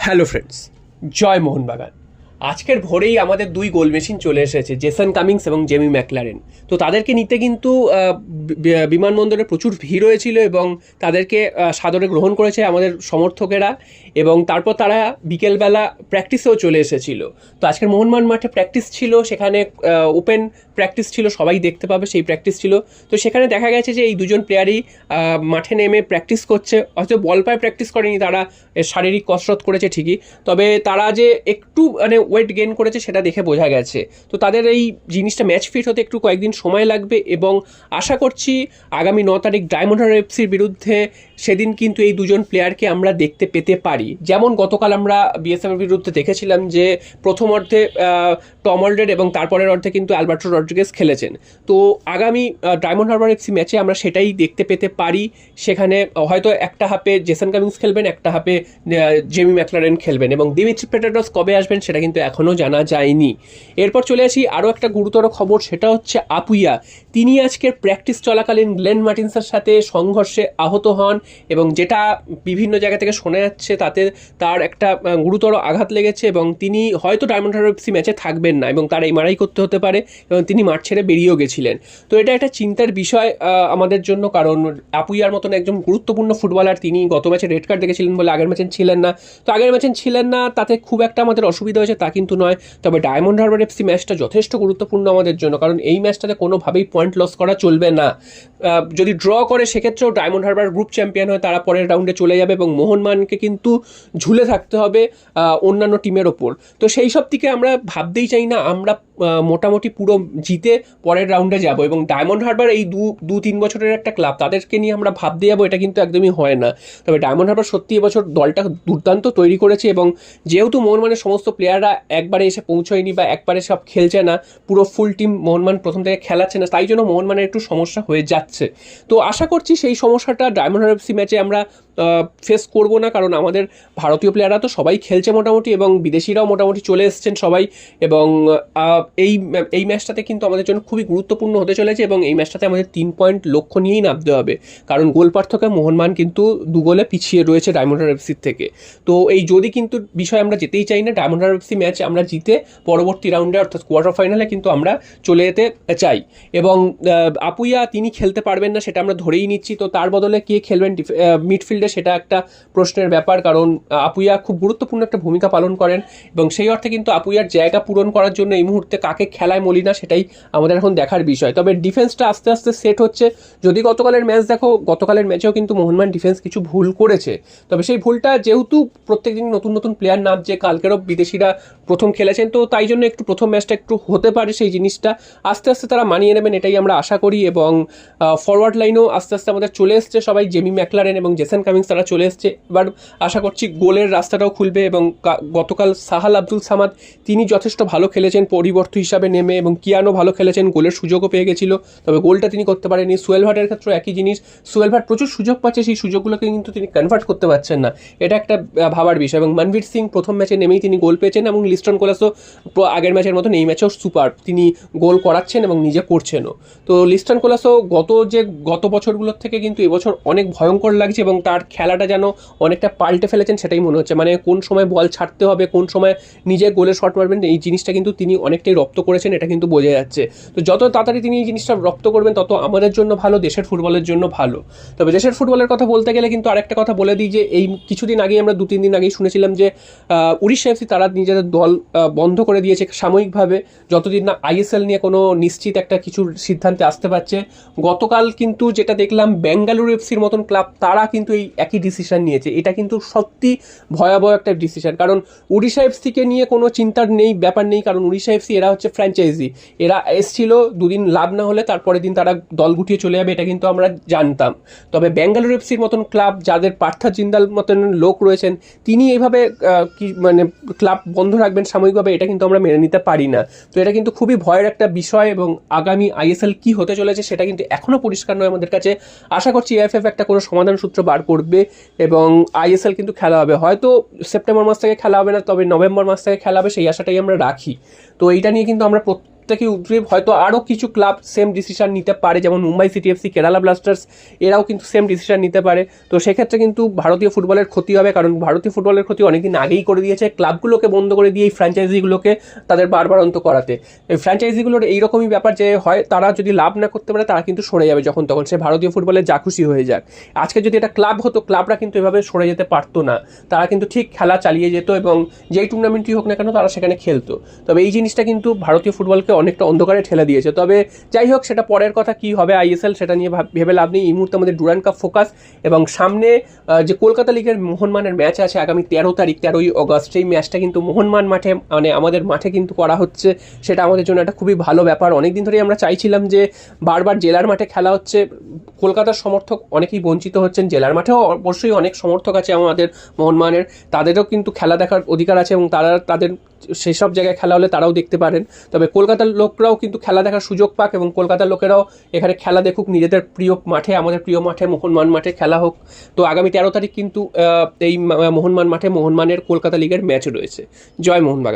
Hello friends জয় মোহনবাগান। আজকের ভোরেই আমাদের দুই গোল মেশিন চলে এসেছে, জেসন কামিংস এবং জেমি ম্যাকলারেন। তো তাদেরকে নিতে কিন্তু বিমানবন্দরে প্রচুর ভিড় হয়েছিল এবং তাদেরকে সাদরে গ্রহণ করেছে আমাদের সমর্থকেরা এবং তারপর তারা বিকেলবেলা প্র্যাকটিসেও চলে এসেছিল। তো আজকের মোহনমান মাঠে প্র্যাকটিস ছিল, সেখানে ওপেন প্র্যাকটিস ছিল, সবাই দেখতে পাবে সেই প্র্যাকটিস ছিল। তো সেখানে দেখা গেছে যে এই দুজন প্লেয়ারই মাঠে নেমে প্র্যাকটিস করছে হয়তো বল পায়ে প্র্যাকটিস করেনি, তারা শারীরিক কসরত করেছে ঠিকই। তবে তারা যে একটু মানে ওয়েট গেইন করেছে সেটা দেখে বোঝা গেছে। তো তাদের এই জিনিসটা ম্যাচ ফিট হতে একটু কয়েকদিন সময় লাগবে এবং আশা করছি আগামী ন তারিখ ডায়মন্ড হারবার এফসির বিরুদ্ধে সেদিন কিন্তু এই দুজন প্লেয়ারকে আমরা দেখতে পেতে পারি। যেমন গতকাল আমরা বিএসএফের বিরুদ্ধে দেখেছিলাম যে প্রথম অর্ধে টম এবং তারপরের অর্ধে কিন্তু অ্যালবার্টো রড্রিগেজ খেলেছেন। তো আগামী ডায়মন্ড হারবার এফসি ম্যাচে আমরা সেটাই দেখতে পেতে পারি। সেখানে হয়তো একটা হাফে জেসন কামিংস খেলবেন, একটা হাফে জেমি ম্যাকলারেন খেলবেন এবং দিমিত্রি পেটাডস কবে আসবেন সেটা কিন্তু এখনও জানা যায়নি। এরপর চলে আসি আরও একটা গুরুতর খবর, সেটা হচ্ছে আপুইয়া। তিনি আজকের প্র্যাকটিস চলাকালীন গ্লেন মার্টিন্সের সাথে সংঘর্ষে আহত হন এবং যেটা বিভিন্ন জায়গা থেকে শোনা যাচ্ছে, তাতে তার একটা গুরুতর আঘাত লেগেছে এবং তিনি হয়তো ডায়মন্ড এফসি ম্যাচে থাকবেন না এবং তার এমআরআই করতে হতে পারে এবং তিনি মাঠ ছেড়ে বেরিয়েও গেছিলেন। তো এটা একটা চিন্তার বিষয় আমাদের জন্য, কারণ আপুইয়ার মতন একজন গুরুত্বপূর্ণ ফুটবলার তিনি গত ম্যাচে রেড কার্ড দেখেছিলেন বলে আগের ম্যাচে ছিলেন না। তো আগের ম্যাচে ছিলেন না, তাতে খুব একটা আমাদের অসুবিধা হয়েছে তা কিন্তু নয়, তবে ডায়মন্ড হারবার এফসি ম্যাচটা যথেষ্ট গুরুত্বপূর্ণ আমাদের জন্য, কারণ এই ম্যাচটাতে কোনোভাবেই পয়েন্ট লস করা চলবে না। যদি ড্র করে সেক্ষেত্রেও ডায়মন্ড হারবার গ্রুপ চ্যাম্পিয়ন হয় তারা পরের রাউন্ডে চলে যাবে এবং মোহনমানকে কিন্তু ঝুলে থাকতে হবে অন্যান্য টিমের ওপর। তো সেই সব দিকে আমরা ভাবতেই চাই না, আমরা মোটামুটি পুরো জিতে পরের রাউন্ডে যাব এবং ডায়মন্ড হারবার এই দু দু তিন বছরের একটা ক্লাব তাদেরকে নিয়ে আমরা ভাবতে যাব, এটা কিন্তু একদমই হয় না। তবে ডায়মন্ড হারবার সত্যি এবছর দলটা দুর্দান্ত তৈরি করেছে এবং যেহেতু মোহনমানের সমস্ত প্লেয়াররা একবারে এসে পৌঁছয়নি বা একবারে সব খেলছে না, পুরো ফুল টিম মোহনমান প্রথম থেকে খেলাচ্ছে না, তাই জন্য মোহনমানের একটু সমস্যা হয়ে যাচ্ছে। তো আশা করছি সেই সমস্যাটা ডায়মন্ড হারবার এফসি ম্যাচে আমরা ফেস করব না, কারণ আমাদের ভারতীয় প্লেয়াররা তো সবাই খেলছে মোটামুটি এবং বিদেশিরাও মোটামুটি চলে এসছেন সবাই এবং এই এই ম্যাচটাতে কিন্তু আমাদের জন্য খুবই গুরুত্বপূর্ণ হতে চলেছে এবং এই ম্যাচটাতে আমাদের তিন পয়েন্ট লক্ষ্য নিয়েই নামতে হবে। কারণ গোল পার্থক্যে মোহনমান কিন্তু দু গোলে পিছিয়ে রয়েছে ডায়মন্ড হারবার এফসির থেকে। তো এই যদি কিন্তু বিষয় আমরা যেতেই চাই না ডায়মন্ড হারবার এফসি ম্যাচ আমরা জিতে পরবর্তী রাউন্ডে অর্থাৎ কোয়ার্টার ফাইনালে কিন্তু আমরা চলে যেতে চাই। এবং আপুইয়া, তিনি খেলতে পারবেন না, সেটা আমরা ধরেই নিচ্ছি। তো তার বদলে কে খেলবেন মিডফিল্ডে সেটা একটা প্রশ্নের ব্যাপার। কারণ আপুইয়া খুব গুরুত্বপূর্ণ একটা ভূমিকা পালন করেন। এবং সেই অর্থে কিন্তু আপুইয়ার জায়গা পূরণ করার জন্য এই মুহূর্তে কাকে খেলায় মলিনা, সেটাই আমাদের এখন দেখার বিষয়। তবে ডিফেন্সটা আস্তে আস্তে সেট হচ্ছে। যদি গতকালের ম্যাচ দেখো, গতকালের ম্যাচেও কিন্তু মোহনবাগান ডিফেন্স কিছু ভুল করেছে। তবে সেই ভুলটা যেহেতু প্রত্যেকদিন নতুন নতুন প্লেয়ার নামছে, কালকেরও বিদেশিরা প্রথম খেলেছেন, তো তাই জন্য একটু প্রথম ম্যাচটা একটু হতে পারে সেই জিনিসটা। আস্তে আস্তে তারা মানিয়ে নেবেন, এটাই আমরা আশা করি এবং ফরওয়ার্ড লাইনও আস্তে আস্তে আমাদের চলে এসছে সবাই জেমি ম্যাকলারেন এবং জেসন কামিংস তারা চলে এসছে। এবার আশা করছি গোলের রাস্তাটাও খুলবে এবং গতকাল সাহাল আব্দুল সামাদ, তিনি যথেষ্ট ভালো খেলেছেন পরিবর্ত হিসাবে নেমে এবং কিয়ানো ভালো খেলেছেন, গোলের সুযোগও পেয়ে গেছিল। তবে গোলটা তিনি করতে পারেনি সুয়েল ভাটের ক্ষেত্রে একই জিনিস, সুয়েল ভাট প্রচুর সুযোগ পাচ্ছে, সেই সুযোগগুলোকে কিন্তু তিনি কনভার্ট করতে পারছেন না। এটা একটা ভাবার বিষয় এবং মনবীর সিং প্রথম ম্যাচে নেমেই তিনি গোল পেয়েছেন এবং লিস্টন কোলাসও আগের ম্যাচের মতন এই ম্যাচেও সুপার। তিনি গোল করাচ্ছেন এবং নিজে করছেনও। তো লিস্টন কোলাসও গত যে গত বছরগুলোর থেকে কিন্তু এবছর অনেক ভয়ঙ্কর লাগছে এবং তার খেলাটা যেন অনেকটা পাল্টে ফেলেছেন সেটাই মনে হচ্ছে। মানে কোন সময় বল ছাড়তে হবে, কোন সময় নিজে গোলের শট মারবেন, এই জিনিসটা কিন্তু তিনি অনেকটাই রপ্ত করেছেন, এটা কিন্তু বোঝা যাচ্ছে। তো যত তাড়াতাড়ি তিনি এই জিনিসটা রপ্ত করবেন, তত আমাদের জন্য ভালো, দেশের ফুটবলের জন্য ভালো। তবে দেশের ফুটবলের কথা বলতে গেলে কিন্তু আরেকটা কথা বলে দিই যে, এই কিছুদিন আগেই আমরা দু তিন দিন আগেই শুনেছিলাম যে উড়িষ্যা এফসি তারা নিজেদের দল বন্ধ করে দিয়েছে সাময়িকভাবে। যতদিন না আইএসএল নিয়ে কোনো নিশ্চিত একটা কিছু সিদ্ধান্তে আসতে পারছে, গতকাল কিন্তু যেটা দেখলাম, বেঙ্গালুরু এফসির মতন ক্লাব, তারা কিন্তু এই একই ডিসিশন নিয়েছে। এটা কিন্তু সত্যি ভয়াবহ একটা ডিসিশন কারণ উড়িষ্যা এফসিকে নিয়ে কোনো চিন্তার নেই, ব্যাপার নেই। কারণ উড়িষ্যা এফসি এরা হচ্ছে ফ্র্যাঞ্চাইজি এরা এসছিল, দুদিন লাভ না হলে তারপরের দিন তারা দল গুটিয়ে চলে যাবে, এটা কিন্তু আমরা জানতাম। তবে বেঙ্গালুরু এফসির মতন ক্লাব, যাদের পার্থা জিন্দাল মতন লোক রয়েছেন, তিনি এইভাবে কি মানে ক্লাব বন্ধ রাখবেন সাময়িকভাবে, এটা কিন্তু আমরা মেনে নিতে পারি না। তো এটা কিন্তু খুবই ভয়ের একটা বিষয় এবং আগামী আইএসএল কি হতে চলেছে সেটা কিন্তু এখনও পরিষ্কার নয় আমাদের কাছে। আশা করছি এএফএফ একটা কোনো সমাধান সূত্র বার করবে এবং আইএসএল কিন্তু খেলা হবে। হয়তো সেপ্টেম্বর মাস থেকে খেলা হবে না, তবে নভেম্বর মাস থেকে খেলা হবে, সেই আশাটাই আমরা রাখি। তো এইটা নিয়ে কিন্তু আমরা থেকে উদ্গ্রীব হয়তো আরও কিছু ক্লাব সেম ডিসিশন নিতে পারে, যেমন Mumbai city FC Kerala Blasters এরাও কিন্তু সেম ডিসিশন নিতে পারে। তো সেক্ষেত্রে কিন্তু ভারতীয় ফুটবলের ক্ষতি হবে, কারণ ভারতীয় ফুটবলের ক্ষতি অনেকদিন আগেই করে দিয়েছে। ক্লাবগুলোকে বন্ধ করে দিয়ে এই ফ্র্যাঞ্চাইজিগুলোকে তাদের বারবার অন্ত করাতে। এই ফ্র্যাঞ্চাইজিগুলোর এইরকমই ব্যাপার যে হয়, তারা যদি লাভ না করতে পারে, তারা কিন্তু সরে যাবে যখন তখন। সে ভারতীয় ফুটবলে যা খুশি হয়ে যাক। আজকে যদি এটা ক্লাব হতো ক্লাবরা কিন্তু এভাবে সরে যেতে পারতো না। তারা কিন্তু ঠিক খেলা চালিয়ে যেত এবং যেই টুর্নামেন্টই হোক না কেন, তারা সেখানে খেলতো। তবে এই জিনিসটা কিন্তু ভারতীয় ফুটবলকে অনেকটা অন্ধকারে ঠেলে দিয়েছে। তবে যাই হোক, সেটা পরের কথা কি হবে আইএসএল সেটা নিয়ে ভাব- লাভ নেই। এই মুহূর্তে আমাদের ডুরান কাপ ফোকাস এবং সামনে যে কলকাতা লিগের মোহনমানের ম্যাচ আছে আগামী তেরো তারিখ, তেরোই অগস্ট সেই ম্যাচটা কিন্তু মোহনমান মাঠে মানে আমাদের মাঠে কিন্তু করা হচ্ছে। সেটা আমাদের জন্য একটা খুবই ভালো ব্যাপার। অনেকদিন ধরেই আমরা চাইছিলাম যে বারবার জেলার মাঠে খেলা হচ্ছে। কলকাতার সমর্থক অনেকেই বঞ্চিত হচ্ছেন। জেলার মাঠেও অবশ্যই অনেক সমর্থক আছে আমাদের মোহনমানের। তাদেরও কিন্তু খেলা দেখার অধিকার আছে এবং তারা তাদের সেসব জায়গায় খেলা হলে তারাও দেখতে পারেন। তবে কলকাতার লোকরাও কিন্তু খেলা দেখার সুযোগ পাক এবং কলকাতার লোকেরাও এখানে খেলা দেখুক নিজেদের প্রিয় মাঠে, আমাদের প্রিয় মাঠে, মোহনমান মাঠে খেলা হোক। তো আগামী তেরো তারিখ কিন্তু এই মোহনমান মাঠে মোহনমানের কলকাতা লিগের ম্যাচ রয়েছে। জয় মোহনবাগান।